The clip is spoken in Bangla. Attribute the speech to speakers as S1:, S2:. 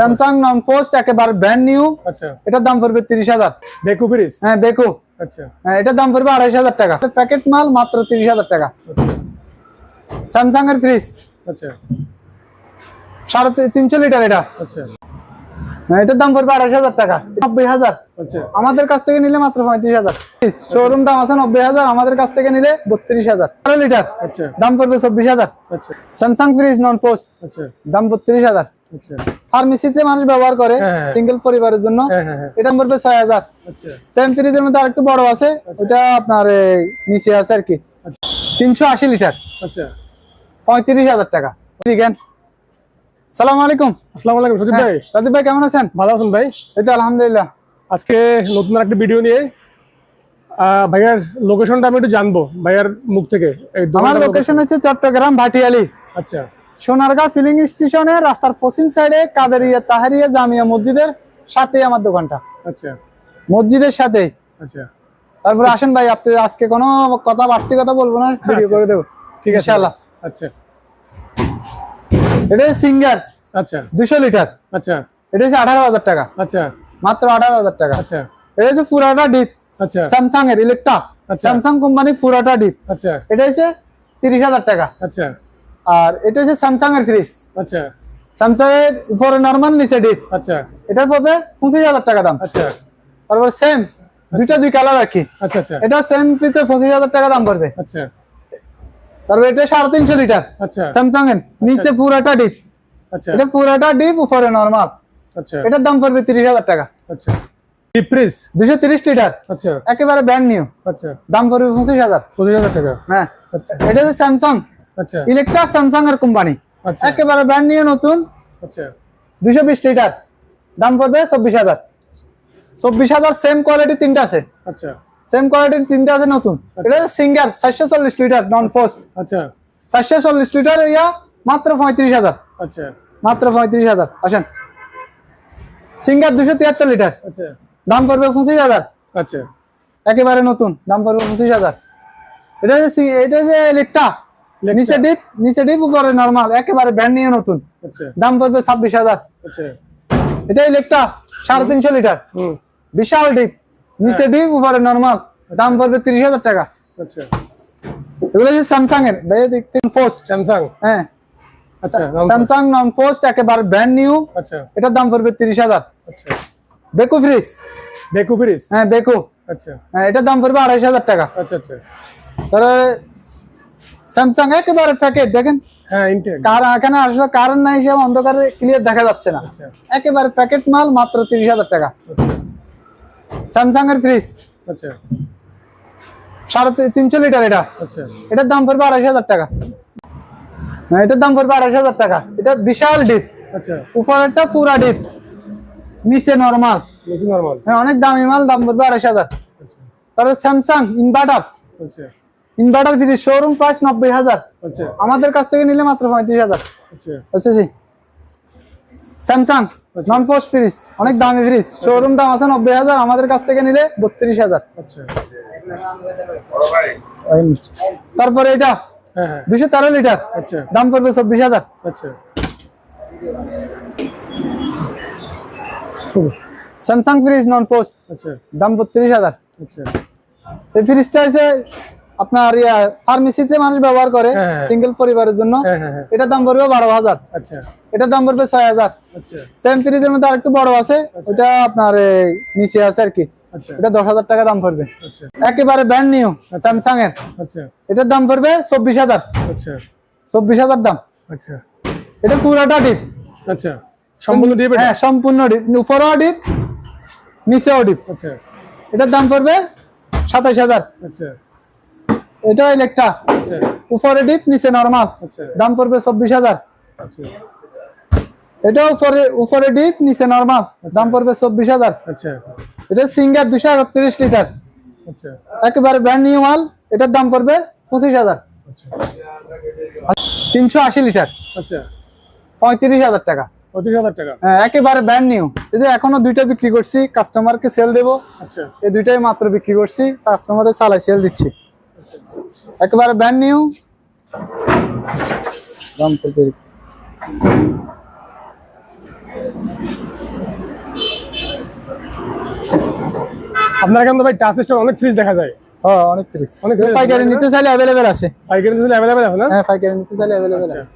S1: স্যামসাং নন পোস্ট একেবারে ব্র্যান্ড নিউ
S2: আচ্ছা।
S1: এটার দাম পড়বে তিরিশ হাজার।
S2: বেকু ফ্রিজ
S1: হ্যাঁ বেকু
S2: আচ্ছা।
S1: হ্যাঁ এটার দাম পড়বে আড়াইশ হাজার টাকা। প্যাকেট মাল মাত্র তিরিশ হাজার টাকা। স্যামসাং এর ফ্রিজ
S2: আচ্ছা।
S1: সাড়ে তি- তিনশো লিটার এটা।
S2: আচ্ছা।
S1: হ্যাঁ, এটার দাম পড়বে আড়াইশ হাজার টাকা। নব্বই হাজার।
S2: আচ্ছা।
S1: আমাদের কাছ থেকে নিলে মাত্র পঁয়ত্রিশ হাজার। শোরুম দাম আছে নব্বই হাজার। আমাদের কাছ থেকে নিলে বত্রিশ হাজার। বারো লিটার।
S2: আচ্ছা।
S1: দাম পড়বে চব্বিশ হাজার।
S2: আচ্ছা।
S1: স্যামসাং ফ্রিজ নন পোস্ট
S2: আচ্ছা।
S1: দাম বত্রিশ হাজার।
S2: আচ্ছা
S1: ফার্মেসিতে মানুষ ব্যবহার করে
S2: হ্যাঁ, হ্যাঁ।
S1: সিঙ্গেল পরিবারের জন্য।
S2: হ্যাঁ হ্যাঁ হ্যাঁ।
S1: এটা পড়বে ছয় হাজার।
S2: আচ্ছা।
S1: সেম ফ্রিজের মধ্যে আরেকটু বড় আছে ওটা আপনার নিচে আছে আর কি।
S2: আচ্ছা।
S1: তিনশো আশি লিটার।
S2: আচ্ছা।
S1: পঁয়ত্রিশ হাজার টাকা। দিকেন সালাম আলাইকুম।
S2: আসসালামু আলাইকুম সজিব ভাই।
S1: রাজীব ভাই কেমন আছেন?
S2: ভালো আছেন ভাই?
S1: এই তো আলহামদুলিল্লাহ।
S2: আজকে নতুন একটা ভিডিও নিয়ে ভাইয়ার লোকেশনটা আমি একটু জানব ভাইয়ার মুখ থেকে।
S1: আমার লোকেশন হচ্ছে চট্টগ্রাম ভাটিয়ালি।
S2: আচ্ছা।
S1: সোনারগাঁ ফিলিং স্টেশনে রাস্তার পশ্চিম সাইডে কাদেরিয়া তাহারিয়া জামিয়া মসজিদের সাথে আমার দোকানটা।
S2: আচ্ছা।
S1: মসজিদের সাথে
S2: আচ্ছা।
S1: তারপরে আসেন ভাই আপনি আজকে কোনো কথা বাড়তি কথা বলব না ভিডিও করে দেবো।
S2: ঠিক আছে।
S1: ইনশাআল্লাহ।
S2: আচ্ছা।
S1: এটা সিঙ্গার
S2: আচ্ছা।
S1: দুশো লিটার
S2: আচ্ছা।
S1: এটা হচ্ছে আঠারো হাজার টাকা।
S2: আচ্ছা।
S1: মাত্র আঠারো হাজার টাকা।
S2: আচ্ছা।
S1: এটা হচ্ছে ফুরাটা ডিপ
S2: আচ্ছা।
S1: স্যামসাং এর ইলেকট্রা
S2: আচ্ছা।
S1: স্যামসাং কোম্পানি ফুরাটা ডিপ
S2: আচ্ছা।
S1: এটা হচ্ছে তিরিশ হাজার টাকা।
S2: আচ্ছা।
S1: আর এটা হচ্ছে স্যামসাং এর ফ্রিজ
S2: আচ্ছা।
S1: স্যামসাং এর উপরে নর্মাল নিচে ডিপ
S2: আচ্ছা।
S1: এটার পড়বে পঁচিশ হাজার টাকা দাম।
S2: আচ্ছা।
S1: তারপর সেম দুইটা দুই কালার আর কি।
S2: আচ্ছা আচ্ছা।
S1: এটা সেম পিতে পঁচিশ হাজার টাকা দাম পড়বে।
S2: আচ্ছা।
S1: তারপর এটা সাড়ে তিনশো লিটার
S2: আচ্ছা।
S1: স্যামসাং এর নিচে পুরাটা ডিপ
S2: আচ্ছা।
S1: এটা পুরাটা ডিপ উপরে নর্মাল
S2: আচ্ছা।
S1: এটার দাম পড়বে তিরিশ হাজার টাকা।
S2: আচ্ছা।
S1: দুশো তিরিশ লিটার
S2: আচ্ছা।
S1: একেবারে ব্র্যান্ড নিউ
S2: আচ্ছা।
S1: দাম পড়বে পঁচিশ হাজার।
S2: পঁচিশ হাজার টাকা।
S1: হ্যাঁ।
S2: আচ্ছা।
S1: এটা হচ্ছে স্যামসাং।
S2: আচ্ছা
S1: ইলেকট্রা স্যামসাং এর কোম্পানি
S2: আচ্ছা।
S1: একেবারে ব্র্যান্ড নিউ নতুন।
S2: আচ্ছা।
S1: দুশো বিশ লিটার দাম পড়বে চব্বিশ হাজার। চব্বিশ হাজার সেম কোয়ালিটি তিনটা আছে।
S2: আচ্ছা।
S1: সেম কোয়ালিটির তিনটা আছে নতুন। এটা সিঙ্গার চারশো চল্লিশ লিটার নন পোস্ট
S2: আচ্ছা।
S1: চারশো চল্লিশ লিটার ইয়া মাত্র পঁয়ত্রিশ হাজার।
S2: আচ্ছা।
S1: মাত্র পঁয়ত্রিশ হাজার। আসেন। সিঙ্গার দুশো তিয়াত্তর লিটার
S2: আচ্ছা।
S1: দাম পড়বে পঁচিশ হাজার।
S2: আচ্ছা।
S1: একেবারে নতুন। দাম পড়বে পঁচিশ হাজার। এটা সি- এটা হচ্ছে ইলেকট্রা নিচে ডিপ নিচে ডিপ উপরে নর্মাল একেবারে ব্র্যান্ড নিয়ে নতুন।
S2: আচ্ছা।
S1: দাম পড়বে ছাব্বিশ হাজার।
S2: আচ্ছা।
S1: এটা ইলেকট্রা সাড়ে তিনশো লিটার। বিশাল ডিপ নিচে ডিপ উপরে নর্মাল দাম পড়বে তিরিশ হাজার টাকা।
S2: আচ্ছা।
S1: এগুলো হচ্ছে স্যামসাং এর। ভাই দেখতে পোস্ট
S2: স্যামসাং
S1: হ্যাঁ।
S2: আচ্ছা
S1: স্যামসাং নন পোস্ট একেবারে ব্র্যান্ড নিউ
S2: আচ্ছা।
S1: এটার দাম পড়বে তিরিশ হাজার।
S2: আচ্ছা।
S1: বেকু ফ্রিজ
S2: বেকু ফ্রিজ
S1: হ্যাঁ বেকু
S2: আচ্ছা।
S1: হ্যাঁ এটার দাম পড়বে আড়াইশ হাজার টাকা।
S2: আচ্ছা আচ্ছা।
S1: তাহলে স্যামসাং একেবারে প্যাকেট দেখেন
S2: হ্যাঁ
S1: কার এখানে আসলে কারেন্ট নাই হিসাবে অন্ধকারে ক্লিয়ার দেখা যাচ্ছে না।
S2: আচ্ছা।
S1: একেবারে প্যাকেট মাল মাত্র তিরিশ হাজার টাকা।
S2: আচ্ছা।
S1: স্যামসাং এর ফ্রিজ
S2: আচ্ছা।
S1: সাড়ে তিনশো লিটার এটা।
S2: আচ্ছা।
S1: এটার দাম পড়বে আড়াইশ হাজার টাকা। এটার দাম পড়বে আড়াইশ হাজার টাকা। এটা বিশাল ডিপ
S2: আচ্ছা।
S1: উপরেরটা পুরা ডিপ নিচে নর্মাল
S2: বেশি নরমাল
S1: হ্যাঁ অনেক দামি মাল দাম পড়বে আড়াইশ হাজার।
S2: আচ্ছা।
S1: তারপরে স্যামসাং ইনভার্টার
S2: আচ্ছা।
S1: ইনভার্টার ফ্রিজ শোরুম প্রাইস নব্বই হাজার।
S2: আচ্ছা।
S1: আমাদের কাছ থেকে নিলে মাত্র পঁয়ত্রিশ হাজার।
S2: আচ্ছা।
S1: আচ্ছা স্যামসাং নন পোস্ট ফ্রিজ অনেক দামি ফ্রিজ শোরুম দাম আছে নব্বই হাজার আমাদের কাছ থেকে নিলে বত্রিশ হাজার।
S2: আচ্ছা।
S1: তারপরে এটা
S2: হ্যাঁ হ্যাঁ।
S1: দুশো তেরো লিটার
S2: আচ্ছা।
S1: দাম পড়বে চব্বিশ হাজার।
S2: আচ্ছা।
S1: স্যামসাং ফ্রিজ নন পোস্ট
S2: আচ্ছা।
S1: দাম বত্রিশ হাজার।
S2: আচ্ছা।
S1: এই ফ্রিজটা হচ্ছে আপনার ফার্মেসিতে মানুষ ব্যবহার করে
S2: হ্যাঁ, হ্যাঁ।
S1: সিঙ্গেল পরিবারের জন্য।
S2: হ্যাঁ হ্যাঁ হ্যাঁ।
S1: এটার দাম পড়বে বারো হাজার।
S2: আচ্ছা।
S1: এটার দাম পড়বে ছয় হাজার।
S2: আচ্ছা।
S1: সেম ফ্রিজের মধ্যে আরেকটু বড় আছে ওটা আপনার এই নিচে আছে আর কি।
S2: আচ্ছা।
S1: এটা দশ হাজার টাকা দাম পড়বে।
S2: আচ্ছা।
S1: একেবারে ব্র্যান্ড নিউ স্যামসাং এর
S2: আচ্ছা।
S1: এটার দাম পড়বে চব্বিশ হাজার।
S2: আচ্ছা।
S1: চব্বিশ হাজার দাম।
S2: আচ্ছা।
S1: এটা পুরোটা ডিপ
S2: আচ্ছা। সম্পূর্ণ ডিপ
S1: হ্যাঁ সম্পূর্ণ ডিপ উপরেও ডিপ নিচেও ডিপ
S2: আচ্ছা।
S1: এটার দাম পড়বে সাতাইশ হাজার।
S2: আচ্ছা।
S1: এটা ইলেকট্রা
S2: আচ্ছা।
S1: উপরে ডিপ নিচে নর্মাল
S2: আচ্ছা।
S1: দাম পড়বে চব্বিশ হাজার।
S2: আচ্ছা।
S1: এটা উপরে উপরে ডিপ নিচে নর্মাল দাম পড়বে চব্বিশ হাজার।
S2: আচ্ছা।
S1: এটা সিঙ্গার দুশো একত্রিশ লিটার।
S2: আচ্ছা।
S1: একেবারে ব্র্যান্ড নিউ মাল এটার দাম পড়বে পঁচিশ হাজার।
S2: আচ্ছা।
S1: তিনশো আশি লিটার।
S2: আচ্ছা।
S1: পঁয়ত্রিশ হাজার টাকা।
S2: পঁচিশ হাজার টাকা।
S1: হ্যাঁ, একেবারে ব্র্যান্ড নিউ এই যে এখনও দুইটা বিক্রি করছি কাস্টমারকে সেল দেবো।
S2: আচ্ছা।
S1: এই দুইটাই মাত্র বিক্রি করছি কাস্টমারে চালাই সেল দিচ্ছি। একেবারে ব্র্যান্ড নিউ দাম
S2: আপনার এখানে ভাই টাচ সিস্টেম অনেক ফ্রিজ দেখা যায়।
S1: হ্যাঁ অনেক ফ্রিজ
S2: অনেক
S1: পাইকারি? নিতে চাইলে অ্যাভেলেবেল আছে।
S2: পাইকারি দিলে অ্যাভেলেবেল আছে না?
S1: হ্যাঁ পাইকারি নিতে চাইলে অ্যাভেলেবেল
S2: আচ্ছা।
S1: আছে।